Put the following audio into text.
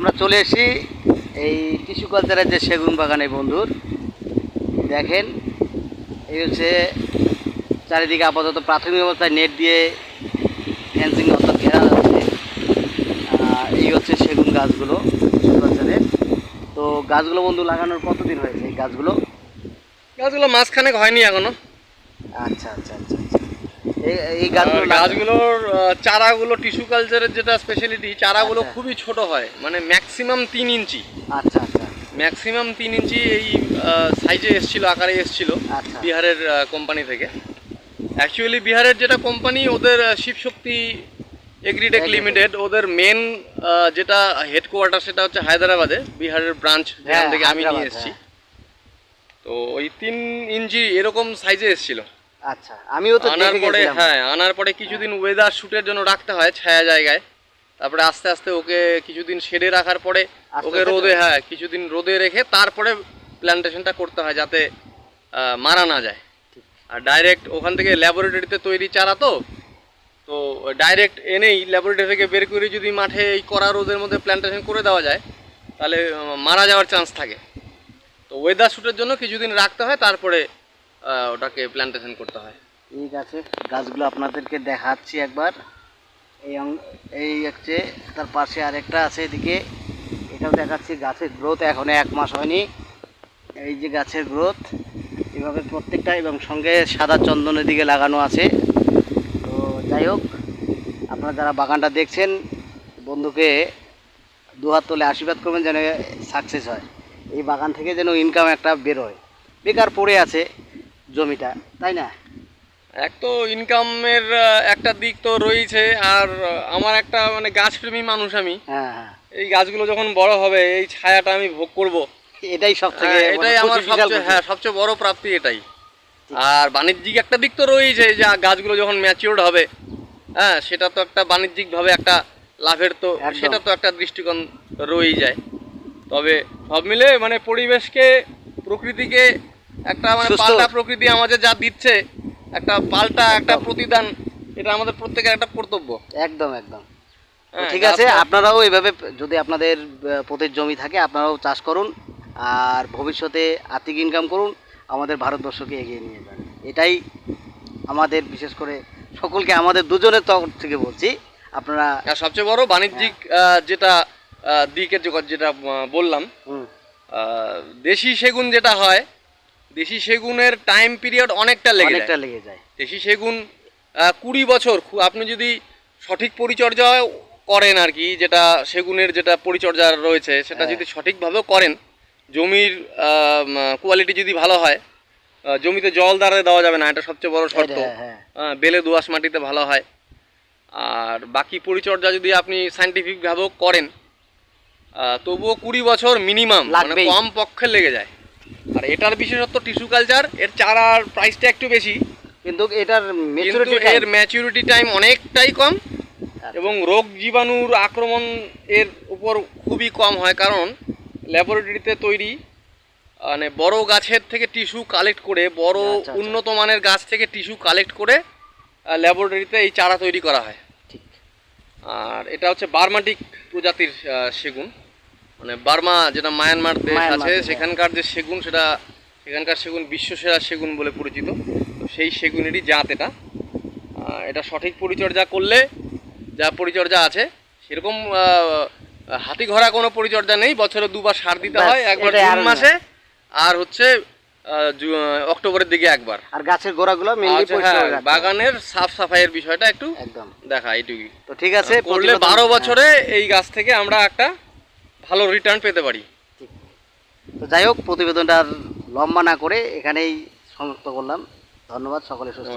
আমরা চলে এসেছি এই টিস্যু কালচারের যে সেগুন বাগানে বন্ধুর। দেখেন এই হচ্ছে চারিদিকে আপাতত প্রাথমিক অবস্থায় নেট দিয়ে ফেন্সিং অর্থাৎ ঘেরা যাচ্ছে এই হচ্ছে সেগুন গাছগুলো টিস্যু কালচারের। তো গাছগুলো বন্ধু লাগানোর কতদিন হয়েছে এই গাছগুলো? গাছগুলো মাঝখানে হয়নি এখনও। আচ্ছা আচ্ছা। এই গাছগুলো গাছগুলোর চারাগুলো টিস্যু কালচারের যেটা স্পেশালিটি চারাগুলো আচ্ছা। খুবই ছোট হয় মানে ম্যাক্সিমাম তিন ইঞ্চি। আচ্ছা আচ্ছা। ম্যাক্সিমাম তিন ইঞ্চি এই সাইজে এসছিল আকারে এসছিল আচ্ছা। বিহারের কোম্পানি থেকে। অ্যাকচুয়ালি বিহারের যেটা কোম্পানি ওদের শিবশক্তি এগ্রিটেক লিমিটেড ওদের মেন যেটা হেডকোয়ার্টার সেটা হচ্ছে হায়দ্রাবাদে বিহারের ব্রাঞ্চ যেখান হ্যাঁ, থেকে আমি নিয়ে এসেছি। হ্যাঁ। তো ওই তিন ইঞ্চি এরকম সাইজে এসছিল। আচ্ছা আমিও তো আনার পরে হ্যাঁ আনার পরে কিছুদিন ওয়েদার শুটের জন্য রাখতে হয় ছায়া জায়গায়। তারপরে আস্তে আস্তে ওকে কিছুদিন শেডে রাখার পরে ওকে রোদে হ্যাঁ কিছুদিন রোদে রেখে তারপরে প্ল্যান্টেশনটা করতে হয় যাতে মারা না যায়। আর ডাইরেক্ট ওখান থেকে ল্যাবরেটরিতে তৈরি চারা তো তো ডাইরেক্ট এনেই ল্যাবরেটরি থেকে বের করে যদি মাঠে এই কড়া রোদের মধ্যে প্ল্যান্টেশন করে দেওয়া যায় তাহলে মারা যাওয়ার চান্স থাকে। তো ওয়েদার শুটের জন্য কিছুদিন রাখতে হয় তারপরে ওটাকে প্ল্যান্টেশন করতে হয়। ঠিক আছে, গাছগুলো আপনাদেরকে দেখাচ্ছি একবার। এই এই হচ্ছে তার পাশে আরেকটা আছে এদিকে। এটাও দেখাচ্ছি, গাছের গ্রোথ এখনও এক মাস হয়নি। এই যে গাছের গ্রোথ এভাবে প্রত্যেকটা এবং সঙ্গে সাদা চন্দনের দিকে লাগানো আছে। তো যাই হোক, আপনারা যারা বাগানটা দেখছেন, বন্ধুকে দুহাত তোলে আশীর্বাদ করবেন যেন সাকসেস হয়। এই বাগান থেকে যেন ইনকাম একটা বেরোয় বেকার পড়ে আছে। জমিটা তাই না? এক তো ইনকামের একটা দিক তো রয়েছে আর আমার একটা মানে গাছপ্রেমী মানুষ আমি। হ্যাঁ হ্যাঁ। এই গাছগুলো যখন বড় হবে এই ছায়াটা আমি ভোগ করব। এটাই সব থেকে হ্যাঁ, এটাই আমার সবচেয়ে হ্যাঁ সবচেয়ে বড় প্রাপ্তি এটাই। আর বাণিজ্যিক একটা দিক তো রয়েছে যে গাছগুলো যখন ম্যাচিওর্ড হবে হ্যাঁ সেটা তো একটা বাণিজ্যিকভাবে একটা লাভের তো সেটা তো একটা দৃষ্টিকোণ রয়েই যায়। তবে সব মিলে মানে পরিবেশকে প্রকৃতিকে একটা মানে পাল্টা প্রকৃতি আমাদের যা দিচ্ছে একটা পাল্টা একটা প্রতিদান এটা আমাদের প্রত্যেকের একটা কর্তব্য। একদম একদম। হ্যাঁ, ঠিক আছে আপনারাও এইভাবে যদি আপনাদের পতির জমি থাকে আপনারাও চাষ করুন আর ভবিষ্যতে আর্থিক ইনকাম করুন আমাদের ভারতবর্ষকে এগিয়ে নিয়ে যান। এটাই আমাদের বিশেষ করে সকলকে আমাদের দুজনের তরফ থেকে বলছি আপনারা সবচেয়ে বড় বাণিজ্যিক যেটা দিকের যেটা বললাম দেশি সেগুন যেটা হয় দেশি সেগুনের টাইম পিরিয়ড অনেকটা লেগে অনেকটা যায়। লেগে যায়। দেশি সেগুন কুড়ি বছর আপনি যদি সঠিক পরিচর্যা করেন আর কি যেটা সেগুনের যেটা পরিচর্যা রয়েছে সেটা হ্যাঁ। যদি সঠিকভাবে করেন জমির কোয়ালিটি যদি ভালো হয় জমিতে জল দ্বারা দেওয়া যাবে না এটা সবচেয়ে বড় শর্ত। হ্যাঁ আহ, বেলে দোআঁশ মাটিতে ভালো হয়। আর বাকি পরিচর্যা যদি আপনি সাইন্টিফিকভাবেও করেন তবুও কুড়ি বছর মিনিমাম মানে কম পক্ষে লেগে যায়। আর এটার বিশেষত্ব টিস্যু কালচার এর চারার প্রাইসটা একটু বেশি। কিন্তু এটার কিন্তু এর ম্যাচুরিটি টাইম অনেকটাই কম এবং রোগ জীবাণুর আক্রমণ এর উপর খুবই কম হয় কারণ ল্যাবরেটরিতে তৈরি মানে বড় গাছের থেকে টিস্যু কালেক্ট করে বড় আচ্ছা, আচ্ছা। উন্নত মানের গাছ থেকে টিস্যু কালেক্ট করে ল্যাবরেটরিতে এই চারা তৈরি করা হয়। ঠিক। আর এটা হচ্ছে বার্মাটিক প্রজাতির সেগুন। মানে বার্মা যেটা মায়ানমার দেশ আছে হ্যাঁ। সেখানকার যে সেগুন সেটা সেখানকার সেগুন বিশ্বসেরা সেগুন বলে পরিচিত। তো সেই সেগুনেরই জাত এটা। এটা সঠিক পরিচর্যা করলে যা পরিচর্যা আছে সেরকম হাতি ঘোড়া কোনো পরিচর্যা নেই। বছরে দুবার সার দিতে হয় একবার জুন মাসে আর হচ্ছে অক্টোবরের দিকে একবার। আর গাছের গোড়াগুলো আচ্ছা, হ্যাঁ। বাগানের সাফ সাফাইয়ের বিষয়টা একটু একদম। দেখা এইটুকুই। তো ঠিক আছে করলে বারো হ্যাঁ। বছরে এই গাছ থেকে আমরা একটা ভালো রিটার্ন পেতে পারি। তো যাই হোক প্রতিবেদনটা আর লম্বা না করে এখানেই সমাপ্ত করলাম। ধন্যবাদ সকলে সুস্থ